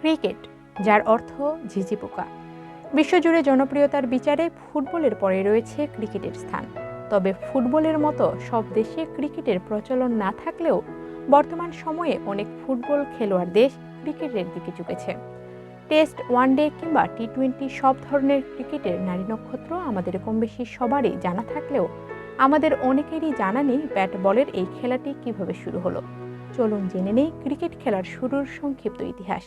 Cricket, যার অর্থ ঝিঝি পোকা। বিশ্বজুড়ে জনপ্রিয়তার বিচারে ফুটবলের পরে রয়েছে ক্রিকেটের স্থান। তবে ফুটবলের মতো সব দেশে ক্রিকেটের প্রচলন না থাকলেও বর্তমান সময়ে অনেক ফুটবল খেলোয়াড় দেশ ক্রিকেটের দিকে ঝুঁকেছে। টেস্ট, ওয়ানডে কিংবা টি টোয়েন্টি সব ধরনের ক্রিকেটের নারী নক্ষত্র আমাদের কম বেশি সবারই জানা থাকলেও আমাদের অনেকেরই জানা নেই ব্যাট বলের এই খেলাটি কীভাবে শুরু হলো। চলুন জেনে নেই ক্রিকেট খেলার শুরুর সংক্ষিপ্ত ইতিহাস।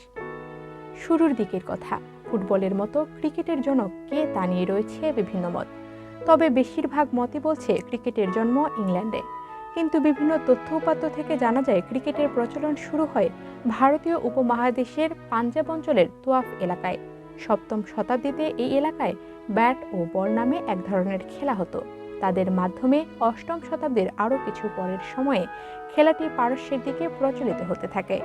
শুরুর দিকের কথা, ফুটবলের মতো ক্রিকেটের জনক কে তা নিয়ে রয়েছে বিভিন্ন মত। তবে বেশিরভাগ মতই বলছে ক্রিকেটের জন্ম ইংল্যান্ডে। কিন্তু বিভিন্ন তথ্য উপাত্ত থেকে জানা যায় ক্রিকেটের প্রচলন শুরু হয় ভারতীয় উপমহাদেশের পাঞ্জাব অঞ্চলের তোয়াফ এলাকায়। সপ্তম শতাব্দীতে এই এলাকায় ব্যাট ও বল নামে এক ধরনের খেলা হতো। তাদের মাধ্যমে অষ্টম শতাব্দীর আরও কিছু পরের সময়ে খেলাটি পারস্যের দিকে প্রচলিত হতে থাকে।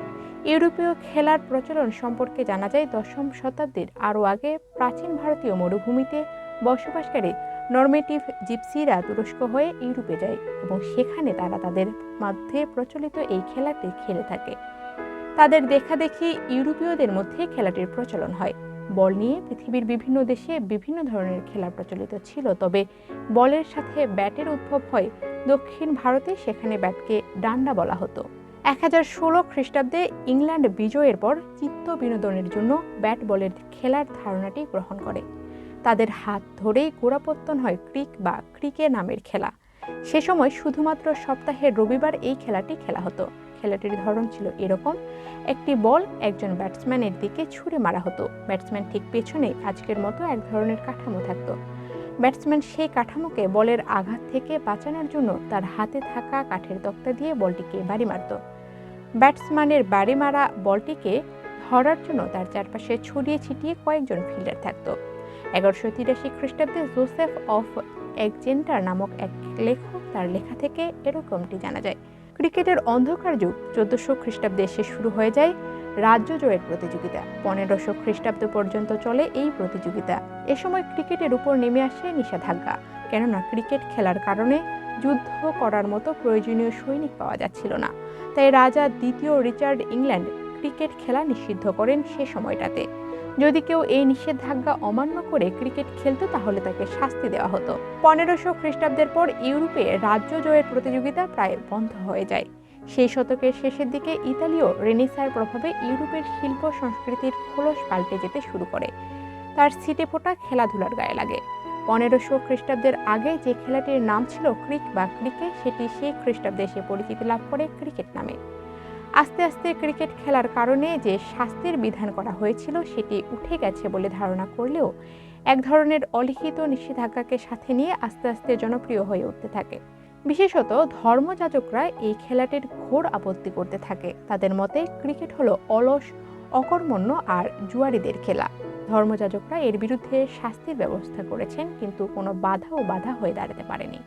ইউরোপীয় খেলার প্রচলন সম্পর্কে জানা যায়, দশম শতাব্দীর আরও আগে প্রাচীন ভারতীয় মরুভূমিতে বসবাসকারী নর্মেটিভ জিপসিরা তুরস্ক হয়ে ইউরোপে যায় এবং সেখানে তারা তাদের মধ্যে প্রচলিত এই খেলাটি খেলে থাকে। তাদের দেখা দেখি ইউরোপীয়দের মধ্যে খেলাটির প্রচলন হয়। বল নিয়ে পৃথিবীর বিভিন্ন দেশে বিভিন্ন ধরনের খেলা প্রচলিত ছিল। তবে বলের সাথে ব্যাটের উদ্ভব হয় দক্ষিণ ভারতে, সেখানে ব্যাটকে ডান্ডা বলা হতো। এক হাজার ষোলো খ্রিস্টাব্দে ইংল্যান্ড বিজয়ের পর চিত্ত বিনোদনের জন্য ব্যাট বলের খেলার ধারণাটি গ্রহণ করে। তাদের হাত ধরেই গোড়াপত্তন হয় ক্রিক বা ক্রিকে নামের খেলা। সে সময় শুধুমাত্র সপ্তাহের রবিবার এই খেলাটি খেলা হতো। খেলাটির ধরন ছিল এরকম। একটি বল একজন ব্যাটসম্যানের দিকে ছুঁড়ে মারা হতো। ব্যাটসম্যান ঠিক পেছনে আজকের মতো এক ধরনের কাঠামো থাকতো। ব্যাটসম্যান সেই কাঠামোকে বলের আঘাত থেকে বাঁচানোর জন্য তার হাতে থাকা কাঠের তক্তা দিয়ে বলটিকে বাড়ি মারত। ব্যাটসম্যানের বাড়ি মারা বলটিকে ধরার জন্য তার চারপাশে ছড়িয়ে ছিটিয়ে কয়েকজন ফিল্ডার থাকত। এগারোশো তিরাশি খ্রিস্টাব্দে জোসেফ অফ একজেন্টার নামক এক লেখক তার লেখা থেকে এরকমটি জানা যায়। ক্রিকেটের অন্ধকার যুগ চোদ্দশো খ্রিস্টাব্দে এসে শুরু হয়ে যায় রাজ্য জয়ের প্রতিযোগিতা। পনেরোশো খ্রিস্টাব্দ পর্যন্ত চলে এই প্রতিযোগিতা। এ সময় ক্রিকেটের উপর নেমে আসে নিষেধাজ্ঞা, কেননা ক্রিকেট খেলার কারণে যুদ্ধ করার মতো প্রয়োজনীয় সৈনিক পাওয়া যাচ্ছিল না। তাই রাজা দ্বিতীয় রিচার্ড ইংল্যান্ড ক্রিকেট খেলা নিষিদ্ধ করেন সে সময়টাতে। যদি কেউ এই নিষেধাজ্ঞা অমান্য করে ক্রিকেট খেলতো তাহলে তাকে শাস্তি দেওয়া হতো। পনেরোশো খ্রিস্টাব্দের পর ইউরোপে রাজ্য জয়ের প্রতিযোগিতা প্রায় বন্ধ হয়ে যায়। সেই শতকের শেষের দিকে ইতালীয় রেনিসার প্রভাবে ইউরোপের শিল্প সংস্কৃতির খোলস পাল্টে যেতে শুরু করে। তার সিটে ফোটা খেলাধুলার গায়ে লাগে। পনেরোশো খ্রিস্টাব্দের আগে যে খেলাটির নাম ছিল ক্রিক বা ক্রিকে, সেটি সেই খ্রিস্টাব্দে এসে পরিচিতি লাভ করে ক্রিকেট নামে। আস্তে আস্তে ক্রিকেট খেলার কারণে যে শাস্তির বিধান করা হয়েছিল সেটি উঠে গেছে বলে ধারণা করলেও এক ধরনের অলিখিত নিষেধাজ্ঞাকে সাথে নিয়ে আস্তে আস্তে জনপ্রিয় হয়ে উঠতে থাকে। বিশেষত ধর্মযাজকরা এই খেলাটির ঘোর আপত্তি করতে থাকে। তাদের মতে ক্রিকেট হলো অলস, অকর্মণ্য আর জুয়ারিদের খেলা। ধর্মযাজকরা এর বিরুদ্ধে শাস্তির ব্যবস্থা করেছেন কিন্তু কোনো বাধা ও বাধা হয়ে দাঁড়াতে পারেনি।